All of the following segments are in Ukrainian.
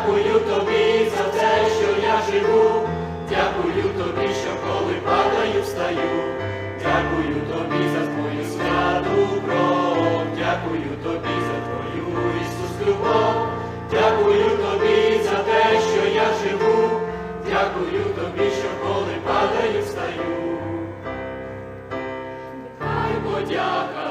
Дякую тобі за те, що я живу, дякую тобі, що коли падаю, встаю, дякую тобі за твою святу кров, дякую тобі за твою Ісус любов, дякую тобі за те, що я живу, дякую тобі, що коли падаю, встаю. Хай подяка.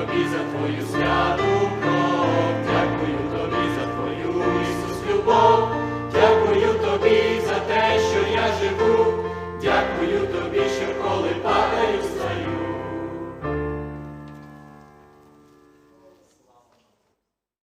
тобі за твою святу.